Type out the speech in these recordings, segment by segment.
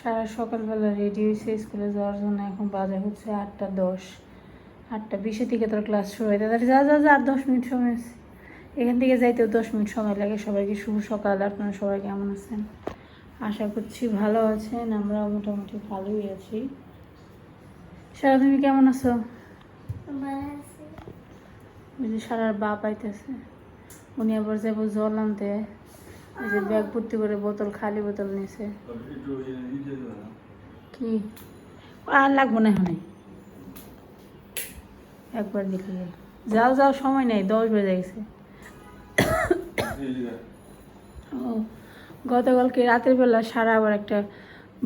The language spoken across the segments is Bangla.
সারা সকালবেলা রেডি হয়েছে স্কুলে যাওয়ার জন্য এখন বাজে হচ্ছে আটটা দশ। আটটা বিশে থেকে তোর ক্লাস শুরু হয়। তাদের যা যা যা আর দশ মিনিট সময় আছে। এখান থেকে যাইতেও দশ মিনিট সময় লাগে। সবাইকে শুভ সকাল। আপনারা সবাই কেমন আছেন? আশা করছি ভালো আছেন। আমরা মোটামুটি ভালোই আছি। সারা তুমি কেমন আছো? সারার বা পাইতেছে উনি আবার যাব জল আনতে। ওই যে ব্যাগ ভর্তি করে বোতল, খালি বোতল নিয়েছে। কি? আর লাগবো না এখানে একবার দিলে যাও যাও, সময় নেই, দশ বেজে গেছে। ও, গতকালকে রাতের বেলা সারা আবার একটা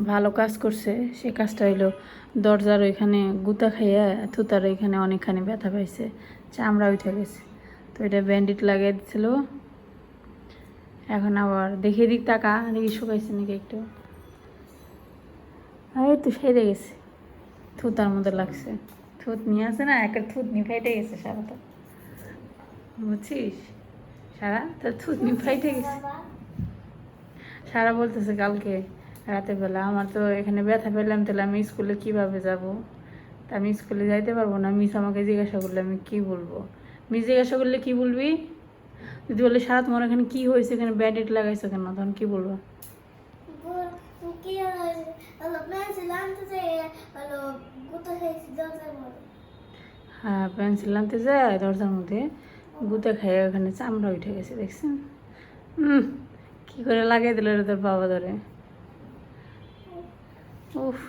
ভালো কাজ করছে। সে কাজটা হইল দরজার ওইখানে গুতা খাইয়া থুতার ওইখানে অনেকখানি ব্যথা পাইছে। চামড়া উঠে গেছে। তো এটা ব্যান্ডেড লাগিয়ে দিছিল। এখন আবার দেখে দিক টাকা, দেখি শুকাইছে নাকি একটু। এই তো সেরে গেছে। থুতার মধ্যে লাগছে। থুত নিয়ে আসে না, একটা থুত নি ফাইটে গেছে সারা তো বুঝছিস? সারা, তোর থুত নি ফাইটে গেছে। সারা বলতেছে কালকে রাতের বেলা, আমার তো এখানে ব্যথা পেলাম, তাহলে আমি স্কুলে কীভাবে যাব? তা আমি স্কুলে যাইতে পারব না, মিস আমাকে জিজ্ঞাসা করলে আমি কি বলব? মিস জিজ্ঞাসা করলে কি বলবি? যদি বলে, সারা তোমার এখানে কি হয়েছে? এখানে ব্যান্ডেড লাগাইছো কেন? তখন কি বলব? হ্যাঁ পেন্সিল আনতে যায়, দরজার মধ্যে গুতে খাইয়ে ওখানে চামড়া উঠে গেছে, দেখছেন? কি করে লাগিয়ে দিল তোর বাবা ধরে? উফ,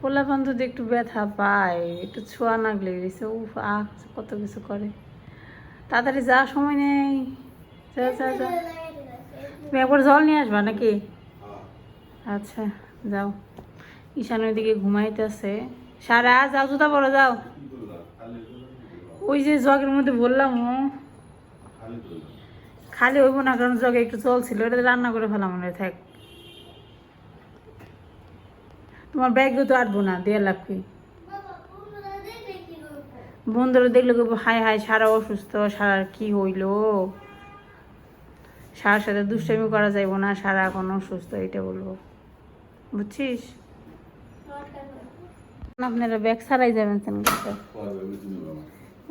পোলাপান তো একটু ব্যথা পায়, একটু ছোঁয়া নাগলে গেছে উফ, আহ, কত কিছু করে। তাড়াতাড়ি যা সময় নেই। তুমি একবার জল নিয়ে আসবা নাকি? আচ্ছা যাও। ঈশান ওইদিকে ঘুমাইতেছে। সারা যাও জুতা পরে যাও। ওই যে জগের মধ্যে বললাম ও। খালি হইব না কারণ জগে একটু জল ছিল। এটা রান্না করে ফেলাম মনে থাক। তোমার ব্যাগও তো আটবো না দেড় লাখ কি বন্ধুরা দেখলে হাই হাই, সারা অসুস্থ সারার কি হইল? সারার সাথে দুষ্টামি করা যাইব না, সারা এখন অসুস্থ এটা বলব। বুঝছিস? আপনারা ব্যাগ ছাড়াই যাবেন কাছে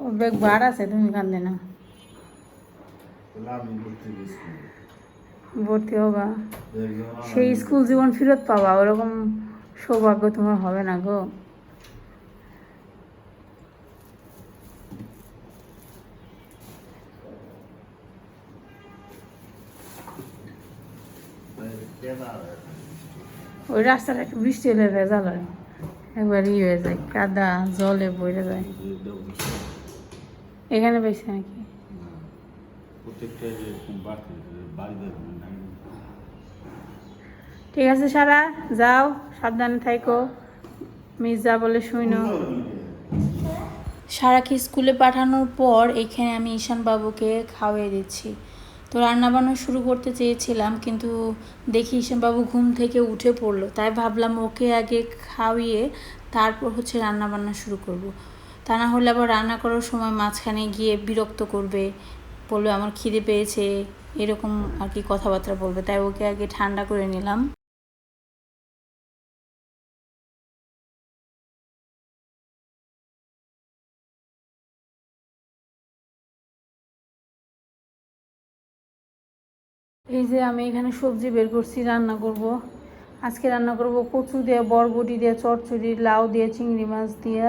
ও ব্যাগ বার আছে, তুমি কান্দে না। ভর্তি হোগা সেই স্কুল জীবন ফেরত পাবা, ওরকম সৌভাগ্য তোমার হবে না গো। ওই রাস্তাটা একটু বৃষ্টি হলে ভেজাল হয় একবার ই হয়ে যায় কাদা জলে বইরে যায়। এখানে বেশি নাকি? ঠিক আছে সারা যাও সাবধানে থাইকো। মিস যা বলে শুইনো। সারাকে স্কুলে পাঠানোর পর এখানে আমি ঈশান বাবুকে খাওয়িয়ে দিচ্ছি। তো রান্নাবান্না শুরু করতে চেয়েছিলাম, কিন্তু দেখি ঈশান বাবু ঘুম থেকে উঠে পড়ল। তাই ভাবলাম ওকে আগে খাওয়িয়ে তারপর হচ্ছে রান্না বান্না শুরু করব। তা না হলে আবার রান্না করার সময় মাঝখানে গিয়ে বিরক্ত করবে, বলবে আমার খিদে পেয়েছে, এরকম আর কি কথাবার্তা বলবে। তাই ওকে আগে ঠান্ডা করে নিলাম। এই যে আমি এখানে সবজি বের করছি, রান্না করব। আজকে রান্না করব কচু দিয়ে, বরবটি দিয়ে, চচ্চড়ি, লাউ দিয়ে, চিংড়ি মাছ দিয়ে,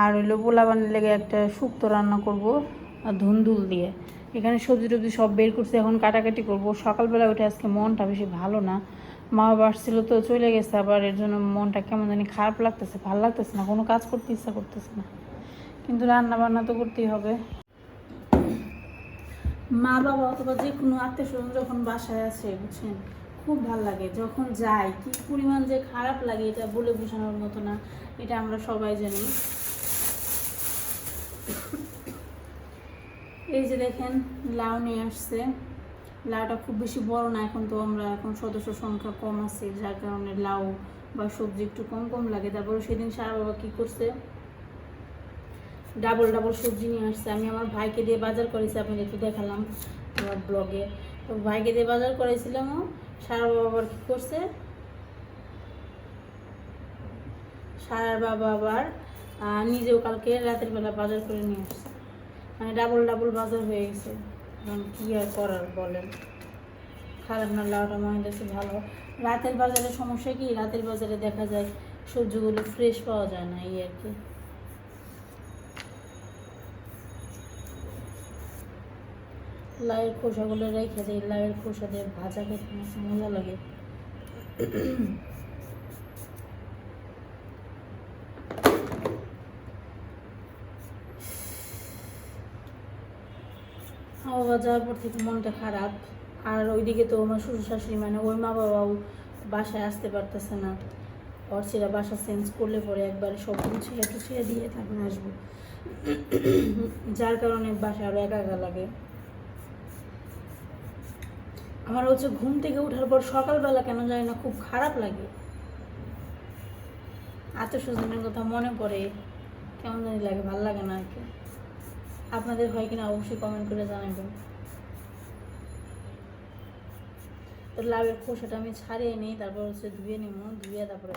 আর হইল পোলা পোলাবানের লেগে একটা শুক্তো রান্না করব, আর ধুন্দুল দিয়ে। এখানে সবজি টবজি সব বের করছি, এখন কাটাকাটি করব। সকালবেলা উঠে আজকে মনটা বেশি ভালো না। মা বাবা আসছিল তো চলে গেছে, আবার এর জন্য মনটা কেমন জানি খারাপ লাগতেছে, ভালো লাগতেছে না, কোনো কাজ করতে ইচ্ছা করতেছে না। কিন্তু রান্না বান্না তো করতেই হবে। মা বাবা অথবা যে কোনো আত্মীয় স্বজন যখন বাসায় আসে বুঝছেন? খুব ভালো লাগে। যখন যাই, কি পরিমাণ যে খারাপ লাগে, এটা বলে বোঝানোর মতো না। এটা আমরা সবাই জানি। এই যে দেখেন, লাউ নিয়ে আসছে। লাউটা খুব বেশি বড় না, এখন তো আমরা এখন সদস্য সংখ্যা কম আছে, যার কারণে লাউ বা সবজি একটু কম কম লাগে। তারপরে সেদিন সারা বাবা কী করছে? ডাবল ডাবল সবজি নিয়ে আসছে। আমি আমার ভাইকে দিয়ে বাজার করেছি আপনি একটু দেখালাম আমার ব্লগে। তো ভাইকে দিয়ে বাজার করেছিলাম সারা বাবা আবার কী করছে? সারার বাবা আবার নিজেও কালকে রাতের বেলা বাজার করে নিয়ে আসছে। মানে ডাবল ডাবল বাজার হয়ে গেছে। এখন কি আর করার বলেন? খারাপ না, লাউটা মনে হচ্ছে ভালো? রাতের বাজারে সমস্যা কি? রাতের বাজারে দেখা যায় সবজিগুলো ফ্রেশ পাওয়া যায় না, এই আর কি। লাউয়ের খোসাগুলো রেখে দিই, লাউয়ের খোসা দিয়ে ভাজা খেতে মজা লাগে। যাওয়ার পর থেকে মনটা খারাপ। আর ওইদিকে তো আমার শ্বশুর শাশুড়ি মানে ওই মা বাবাও বাসায় আসতে পারতেছে না। ছেলে বাসা চেঞ্জ করলে পরে একবারে সব একটু ছেড়ে দিয়ে তারপরে আসব। যার কারণে বাসা আরও একা একা লাগে। আমার হচ্ছে ঘুম থেকে ওঠার পর সকালবেলা কেন জানি না খুব খারাপ লাগে। আত্মস্বজনের কথা মনে পড়ে, কেমন জানি লাগে, ভালো লাগে না আর কি। আপনাদের হয় কিনা অবশ্যই কমেন্ট করে জানাবেন। তো লাভের খোসাটা আমি ছাড়িয়ে নিই, তারপর হচ্ছে ধুয়ে নিব, ধুয়ে তারপরে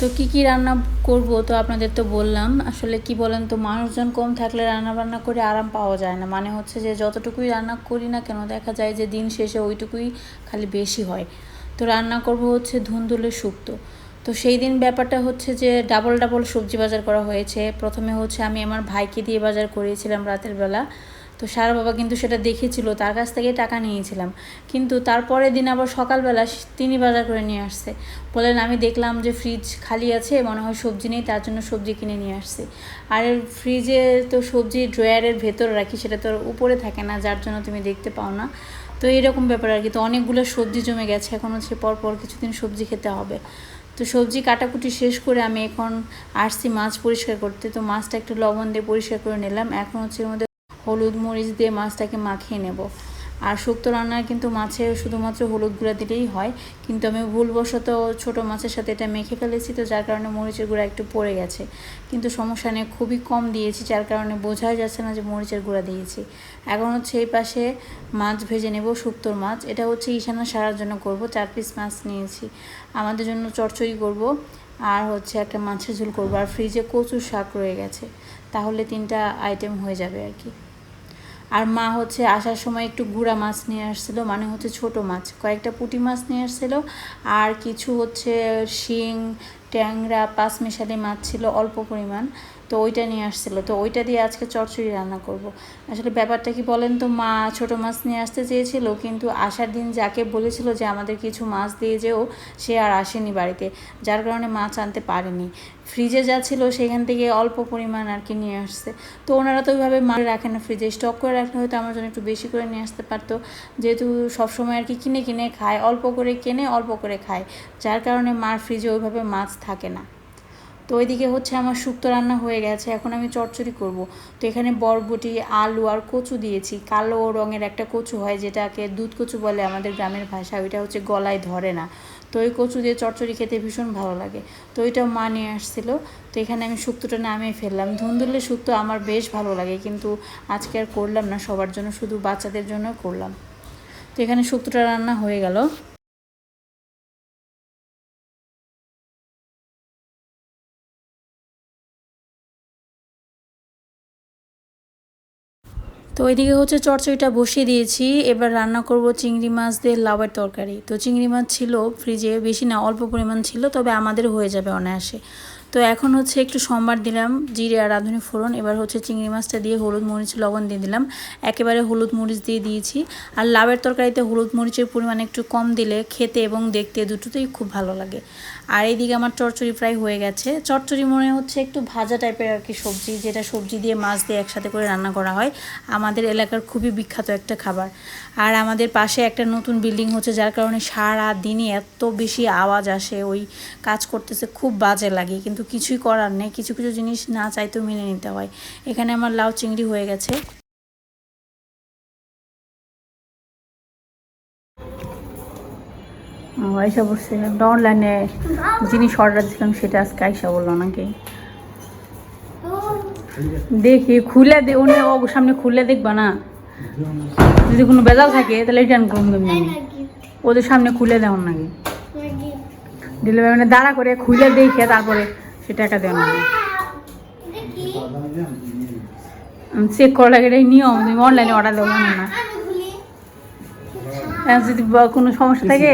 তো কি কি রান্না করব তো আপনাদের তো বললাম। আসলে কি বলেন তো, মানুষজন কম থাকলে রান্না বান্না করে আরাম পাওয়া যায় না। মানে হচ্ছে যে যতটুকুই রান্না করি না কেন, দেখা যায় যে দিন শেষে ওইটুকুই খালি বেশি হয়। তো রান্না করব হচ্ছে ধুন্দুলের শুক্তো। তো সেই দিন ব্যাপারটা হচ্ছে যে ডাবল ডাবল সবজি বাজার করা হয়েছে। প্রথমে হচ্ছে আমি আমার ভাইকে দিয়ে বাজার করিয়েছিলাম রাতের বেলা। তো সারা বাবা কিন্তু সেটা দেখেছিল, তার কাছ থেকে টাকা নিয়েছিলাম। কিন্তু তারপরের দিন আবার সকালবেলা তিনি বাজার করে নিয়ে আসছে। বলেন, আমি দেখলাম যে ফ্রিজ খালি আছে, মনে হয় সবজি নেই, তার জন্য সবজি কিনে নিয়ে আসছে। আর ফ্রিজে তো সবজি ড্রয়ারের ভেতর রাখি, সেটা তো উপরে থাকে না, যার জন্য তুমি দেখতে পাও না। তো এরকম ব্যাপার আর কি। তো অনেকগুলো সবজি জমে গেছে, এখন হচ্ছে পরপর কিছুদিন সবজি খেতে হবে। তো সবজি কাটাকুটি শেষ করে আমি এখন আসছি মাছ পরিষ্কার করতে। তো মাছটা একটু লবণ দিয়ে পরিষ্কার করে নিলাম। এখন হচ্ছে হলুদ মরিচ দিয়ে মাছটাকে মাখিয়ে নেব। আর শুক্তো রান্নায় কিন্তু মাছে শুধুমাত্র হলুদ গুঁড়া দিলেই হয়। কিন্তু আমি ভুলবশত ছোট মাছের সাথে এটা মেখে ফেলেছি তো যার কারণে মরিচের গুঁড়া একটু পড়ে গেছে। কিন্তু সমস্যা নেই, খুবই কম দিয়েছি, যার কারণে বোঝাই যাচ্ছে না যে মরিচের গুঁড়া দিয়েছি। এখন হচ্ছে এই পাশে মাছ ভেজে নেব শুক্তোর মাছ। এটা হচ্ছে ইশানা সারার জন্য করব, চার পিস মাছ নিয়েছি। আমাদের জন্য চচ্চড়ি করব, আর হচ্ছে একটা মাছের ঝোল করব। আর ফ্রিজে কচুর শাক রয়ে গেছে, তাহলে তিনটা আইটেম হয়ে যাবে আর কি। আর মা হচ্ছে আসার সময় একটু গুড়া মাছ নিয়ে আসছিল মানে হচ্ছে ছোট মাছ। কয়েকটা পুঁটি মাছ নিয়ে আসছিল, আর কিছু হচ্ছে শিং, ট্যাংরা, পাঁচ মিশালি মাছ ছিল অল্প পরিমাণ। তো ওইটা নিয়ে আসছিল। তো ওইটা দিয়ে আজকে চচ্চড়ি রান্না করব। আসলে ব্যাপারটা কি বলেন তো, মা ছোট মাছ নিয়ে আসতে চেয়েছিল, কিন্তু আসার দিন যাকে বলেছিল যে আমাদের কিছু মাছ দিয়ে যেও, সে আর আসেনি বাড়িতে, যার কারণে মাছ আনতে পারেনি। ফ্রিজে যা ছিল সেখান থেকে অল্প পরিমাণ আর কি নিয়ে আসছে। তো ওনারা তো ওইভাবে মাছ রাখে না, ফ্রিজে স্টক করে রাখলে হয়তো আমার জন্য একটু বেশি করে নিয়ে আসতে পারতো। যেহেতু সবসময় আর কি কিনে কিনে খায়, অল্প করে কেনে, অল্প করে খায়। যার কারণে মার ফ্রিজে ওইভাবে মাছ থাকে না। তো ওইদিকে হচ্ছে আমার শুক্তো রান্না হয়ে গেছে, এখন আমি চচ্চড়ি করব। তো এখানে বরবটি, আলু আর কচু দিয়েছি। কালো রঙের একটা কচু হয় যেটাকে দুধ কচু বলে আমাদের গ্রামের ভাষা, ওইটা হচ্ছে গলায় ধরে না। তো ওই কচু দিয়ে চচ্চড়ি খেতে ভীষণ ভালো লাগে। তো ওইটাও মা নিয়ে আসছিল। তো এখানে আমি শুক্তোটা নামিয়ে ফেললাম। ধুন্দুলের শুক্তো আমার বেশ ভালো লাগে, কিন্তু আজকে আর করলাম না, সবার জন্য শুধু বাচ্চাদের জন্য করলাম। তো এখানে শুক্তোটা রান্না হয়ে গেল। তো ওইদিকে হচ্ছে চটচড়িটা বসিয়ে দিয়েছি। এবার রান্না করব চিংড়ি মাছ দিয়ে লাউয়ের তরকারি। তো চিংড়ি মাছ ছিল ফ্রিজে বেশি না, অল্প পরিমাণ ছিল, তবে আমাদের হয়ে যাবে অনায়াসে। তো এখন হচ্ছে একটু সম্বার দিলাম, জিরে আর রাঁধুনি ফোড়ন, এবার হচ্ছে চিংড়ি মাছটা দিয়ে হলুদ মরিচ, লবণ দিয়ে দিলাম। একেবারে হলুদ মরিচ দিয়ে দিয়েছি। আর লাভের তরকারিতে হলুদ মরিচের পরিমাণ একটু কম দিলে খেতে এবং দেখতে দুটোতেই খুব ভালো লাগে। আর এইদিকে আমার চচ্চড়ি প্রায় হয়ে গেছে। চচ্চড়ি মনে হচ্ছে একটু ভাজা টাইপের আর কি সবজি, যেটা সবজি দিয়ে, মাছ দিয়ে একসাথে করে রান্না করা হয়। আমাদের এলাকার খুবই বিখ্যাত একটা খাবার। আর আমাদের পাশে একটা নতুন বিল্ডিং হচ্ছে, যার কারণে সারা দিনই এত বেশি আওয়াজ আসে, ওই কাজ করতেছে, খুব বাজে লাগে। কিন্তু কিছুই করার নেই। কিছু কিছু জিনিস না চাইতেও মেনে নিতে হয়। এখানে আমার লাউ চিংড়ি হয়ে গেছে। আয়সা বসছে একটা অনলাইনে জিনিস অর্ডার দিলাম সেটা আজকে আয়সা বলল নাকি? দেখি খুলে দে ওনে ও সামনে খুলে দেখবা না। যদি কোনো বেজাল থাকে তাহলে রিটার্ন করুন তুমি। ওদের সামনে খুলে দেওয়ার নাকি। ডেলিভারি মানে দাঁড়া করে খুলে দেখে তারপরে সে টাকা দেওয়া না চেক করা লাগে এটাই নিয়ম তুমি অনলাইনে অর্ডার দেবো না। না যদি বা- কোনো সমস্যা থাকে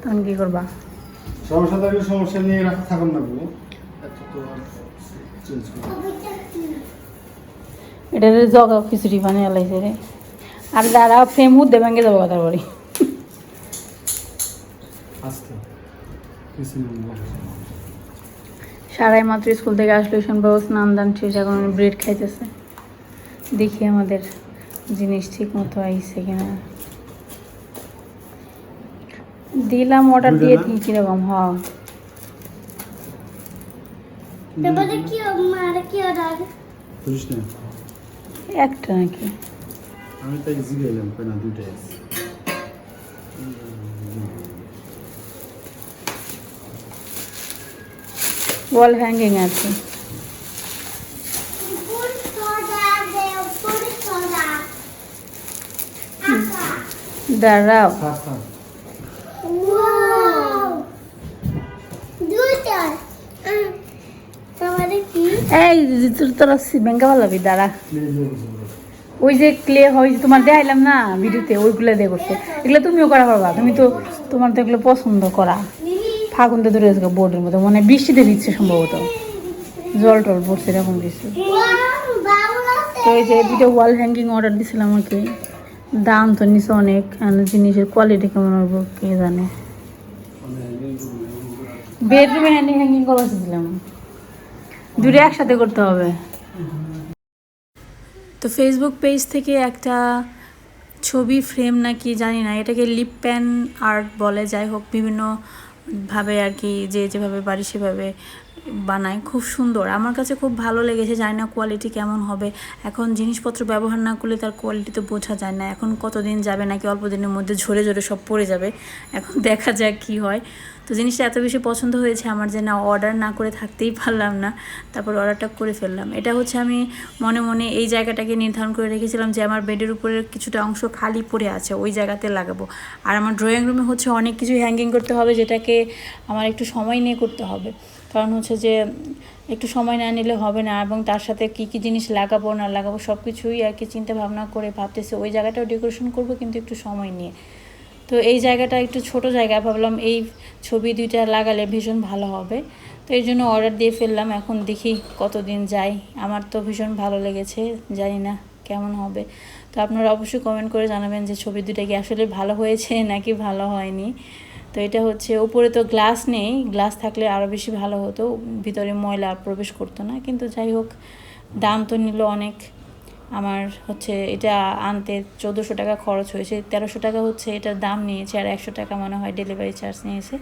তখন কি করবা? সমস্যা থাকলে সমস্যা নিয়ে রাখা থাকুন না এটা জগা খিচুড়ি বানিয়ে লাইছে রে। আর দাঁড়া ফ্রেম উদ্দে ভেঙে যাব কথা বলি আস্তে কিছু নেই সারাই মাত্র স্কুল থেকে আসলো শুনব স্নান দান শেষ এখন ব্রেড খাইতেছে। দেখি আমাদের জিনিস ঠিক মতো আইসে কিনা। দিলাম অর্ডার দিয়ে দিই কীরকম হ একটা নাকি? আমি তাই জিগাইলাম কেনা দুইটাই ওয়াল হ্যাঙ্গিং আছে। দাঁড়াও। এই তোর তোরা ব্যাংকা ভালো দাঁড়া। ওই যে ক্লে হয় যে তোমার দেখাইলাম না ভিডিওতে ওইগুলো দিয়ে করছে এগুলো তুমিও করা পারবা তুমি তো তোমার তো এগুলো পছন্দ করা। ফাগুন তো ধরে গেছে বোর্ডের মতো মানে বৃষ্টিতে দিচ্ছে সম্ভবত। জল টল পড়ছে এরকম কিছু। তো এই যে দুটো ওয়াল হ্যাঙ্গিং অর্ডার দিছিলাম আমাকে দাম তো নিচে অনেক জিনিসের কোয়ালিটি কেমন হবে কে জানে। বেডরুমে হ্যাঙ্গিং করা দিলাম। দুটো একসাথে করতে হবে। তো ফেসবুক পেজ থেকে একটা ছবি ফ্রেম নাকি জানি না, এটাকে লিপ প্যান আর্ট বলে, যাই হোক বিভিন্নভাবে আর কি যে যেভাবে পারি সেভাবে বানায়, খুব সুন্দর। আমার কাছে খুব ভালো লেগেছে, জানি না কোয়ালিটি কেমন হবে। এখন জিনিসপত্র ব্যবহার না করলে তার কোয়ালিটি তো বোঝা যায় না। এখন কতদিন যাবে নাকি অল্প দিনের মধ্যে ঝরে ঝরে সব পড়ে যাবে? এখন দেখা যাক কি হয়। তো জিনিসটা এত বেশি পছন্দ হয়েছে আমার যে না অর্ডার না করে থাকতেই পারলাম না। তারপর অর্ডারটা করে ফেললাম। এটা হচ্ছে আমি মনে মনে এই জায়গাটাকে নির্ধারণ করে রেখেছিলাম যে আমার বেডের উপরে কিছুটা অংশ খালি পড়ে আছে, ওই জায়গাতে লাগাবো। আর আমার ড্রয়িং রুমে হচ্ছে অনেক কিছু হ্যাঙ্গিং করতে হবে, যেটাকে আমার একটু সময় নিয়ে করতে হবে। কারণ হচ্ছে যে একটু সময় না নিলে হবে না এবং তার সাথে কি কি জিনিস লাগাবো, না লাগাবো সব কিছুই আর কি চিন্তা ভাবনা করে ভাবতেছি। ওই জায়গাটাও ডেকোরেশন করব কিন্তু একটু সময় নিয়ে। তো এই জায়গাটা একটু ছোট জায়গা, ভাবলাম এই ছবি দুইটা লাগালে ভীষণ ভালো হবে। তো এই জন্য অর্ডার দিয়ে ফেললাম। এখন দেখি কতদিন যাই আমার তো ভীষণ ভালো লেগেছে, জানি না কেমন হবে। তো আপনারা অবশ্যই কমেন্ট করে জানাবেন যে ছবি দুটা কি আসলে ভালো হয়েছে নাকি ভালো হয়নি। তো এটা হচ্ছে, উপরে তো গ্লাস নেই গ্লাস থাকলে আরও বেশি ভালো হতো, ভিতরে ময়লা প্রবেশ করতো না, কিন্তু যাই হোক, দাম তো নিল অনেক। আমার হচ্ছে এটা আনতে চোদ্দোশো টাকা খরচ হয়েছে, তেরোশো টাকা হচ্ছে এটার দাম নিয়েছে, আর একশো টাকা মনে হয় ডেলিভারি চার্জ নিয়েছে।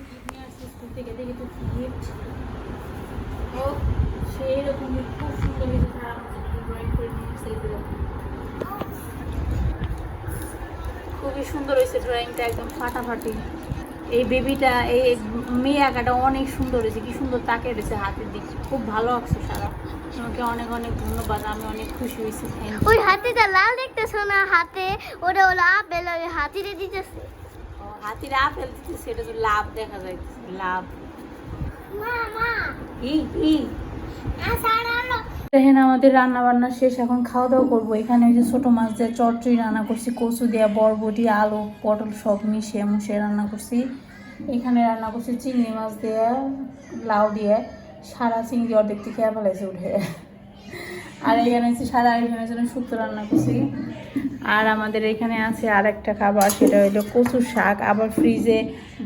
খুবই সুন্দর হয়েছে ড্রয়িংটা একদম ফাটাফাটি। এই বেবিটা এই মেয়ে আঁকাটা অনেক সুন্দর হয়েছে কি সুন্দর তাকে রয়েছে হাতের দিক। খুব ভালো আঁকছো সারা। তোমাকে অনেক অনেক ধন্যবাদ আমি অনেক খুশি হয়েছি ওই হাতিটা লাল দেখতেছো না? হাতে ওটা হলো আপেল ওই হাতিরে দিতেছে। হাতির আপেল দিতে সেটা তো লাভ দেখা যায় লাভ। মা মা। ই ই আসারালো দেখেন আমাদের রান্না বান্না শেষ, এখন খাওয়া দাওয়া করব। এখানে ওই যে ছোটো মাছ দিয়ে চটচড়ি রান্না করছি, কচু দেওয়া বরবটি, আলু, পটল সব মিশিয়ে মুশিয়ে রান্না করছি। এখানে রান্না করছি চিংড়ি মাছ দিয়ে, লাউ দিয়ে, সারা চিংড়ি অর্ধেক থেকে ফেলাইছে উঠে। আর এখানে হচ্ছে সারা আরেকজনের জন্য শুক্তো রান্না করছি। আর আমাদের এখানে আছে আর একটা খাবার, সেটা হলো কচু শাক। আবার ফ্রিজে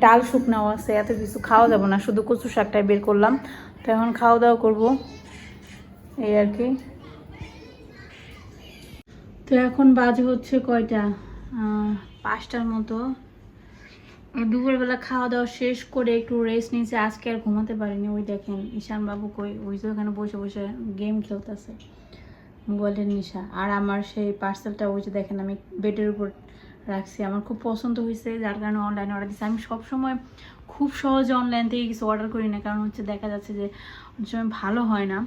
ডাল শুকনাও আছে, এত কিছু খাওয়া যাবে না, শুধু কচু শাকটাই বের করলাম। তো এখন খাওয়া দাওয়া করব। এই আর কি। তো এখন বাজে হচ্ছে কয়টা? পাঁচটার মতো। দুপুরবেলা খাওয়া দাওয়া শেষ করে একটু রেস্ট নিয়েছে। আজকে আর ঘুমাতে পারিনি। ওই দেখেন ঈশান বাবু কই? ওই যে ওখানে বসে বসে গেম খেলতেছে, মোবাইলের নেশা। আর আমার সেই পার্সেলটা ওই যে দেখেন, আমি বেডের উপর রাখছি। আমার খুব পছন্দ হয়েছে যার কারণে অনলাইনে অর্ডার দিচ্ছি আমি সবসময় খুব সহজে অনলাইন থেকে কিছু অর্ডার করি না কারণ হচ্ছে দেখা যাচ্ছে যে অনেক সময় ভালো হয় না।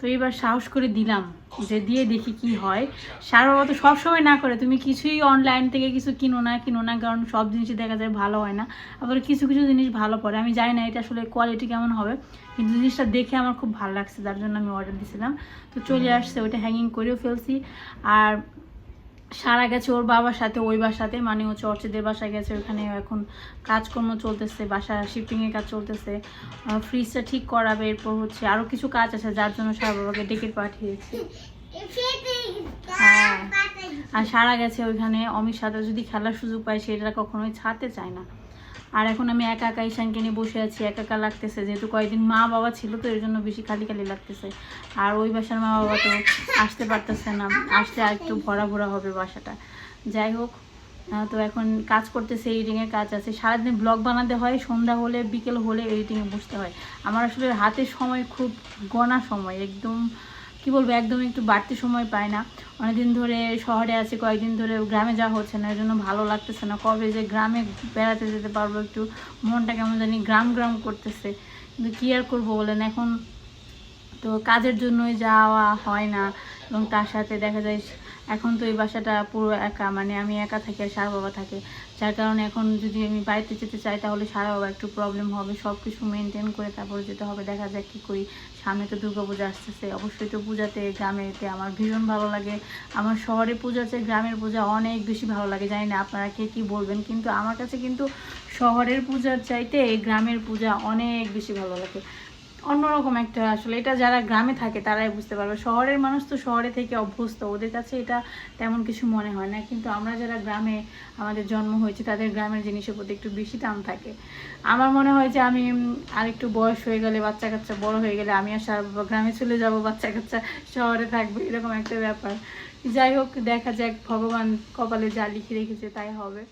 তো এবার সাহস করে দিলাম যে দিয়ে দেখি কি হয়। সারা তো সবসময় না করে তুমি কিছুই অনলাইন থেকে কিছু কিনো না কিনো না কারণ সব জিনিসই দেখা যায় ভালো হয় না। আবার কিছু কিছু জিনিস ভালো পড়ে। আমি জানি না এটা আসলে কোয়ালিটি কেমন হবে কিন্তু জিনিসটা দেখে আমার খুব ভালো লাগছে যার জন্য আমি অর্ডার দিয়েছিলাম তো চলে আসছে ওইটা হ্যাঙ্গিং করেও ফেলছি। আর সারা গেছে ওর বাবার সাথে, ওই বাসাতে মানে হচ্ছে অর্চিদের বাসায় গেছে, ওখানে এখন কাজকর্ম চলতেছে বাসা শিফটিংয়ের কাজ চলতেছে ফ্রিজটা ঠিক করাবে, এরপর হচ্ছে আরও কিছু কাজ আছে, যার জন্য সারা বাবাকে ডেকে পাঠিয়েছে হ্যাঁ। আর সারা গেছে ওইখানে অমির সাথে যদি খেলার সুযোগ পায় সেটা কখনোই ছাড়তে চায় না আর এখন আমি একা একা ঈশানকে নিয়ে বসে আছি, একা একা লাগতেছে। যেহেতু কয়েকদিন মা বাবা ছিল তো এর জন্য বেশি খালি খালি লাগতেছে। আর ওই বাসার মা বাবা তো আসতে পারতেছে না আসলে আর একটু ভরা ভরা হবে বাসাটা। যাই হোক তো এখন কাজ করতেছে এডিটিংয়ের কাজ আছে। সারাদিন ব্লগ বানাতে হয়, সন্ধ্যা হলে, বিকেল হলে এডিটিংয়ে বসতে হয়। আমার আসলে হাতের সময় খুব গণা সময়, একদম কি বলব একদম একটু বাড়তি সময় পাই না। অনেকদিন ধরে শহরে আছি, কয়েকদিন ধরে গ্রামে যাওয়া হচ্ছে না এর জন্য ভালো লাগতেছে না। কবে যে গ্রামে বেড়াতে যেতে পারব একটু, মনটা কেমন জানি গ্রাম গ্রাম করতেছে। কিন্তু কী আর করব বলেন, এখন তো কাজের জন্যই যাওয়া হয় না। এবং তার সাথে দেখা যায়, এখন তো এই বাসাটা পুরো একা মানে আমি একা থাকি আর সারা বাবা থাকে। যার কারণে এখন যদি আমি বাড়িতে যেতে চাই, তাহলে সারা একটু প্রবলেম হবে। সব কিছু মেনটেন করে তারপরে যেতে হবে। দেখা যাক কী করি। সামনে তো দুর্গা পূজা আসতেছে। অবশ্যই তো পূজাতে, গ্রামেতে আমার ভীষণ ভালো লাগে। আমার শহরে পূজা চেয়ে গ্রামের পূজা অনেক বেশি ভালো লাগে। জানি না আপনারা কে কী বলবেন, কিন্তু আমার কাছে কিন্তু শহরের পূজার চাইতে গ্রামের পূজা অনেক বেশি ভালো লাগে। অন্যরকম একটা আসলে, এটা যারা গ্রামে থাকে তারাই বুঝতে পারবে। শহরের মানুষ তো শহরে থেকে অভ্যস্ত, ওদের কাছে এটা তেমন কিছু মনে হয় না। কিন্তু আমরা যারা গ্রামে আমাদের জন্ম হয়েছে, তাদের গ্রামের জিনিসের প্রতি একটু বেশি টান থাকে। আমার মনে হয় যে আমি আর একটু বয়স হয়ে গেলে বাচ্চা কাচ্চা বড় হয়ে গেলে আমি আর গ্রামে চলে যাব বাচ্চা কাচ্চা শহরে থাকবে, এরকম একটা ব্যাপার। যাই হোক, দেখা যাক, ভগবান কপালে যা লিখে রেখেছে তাই হবে।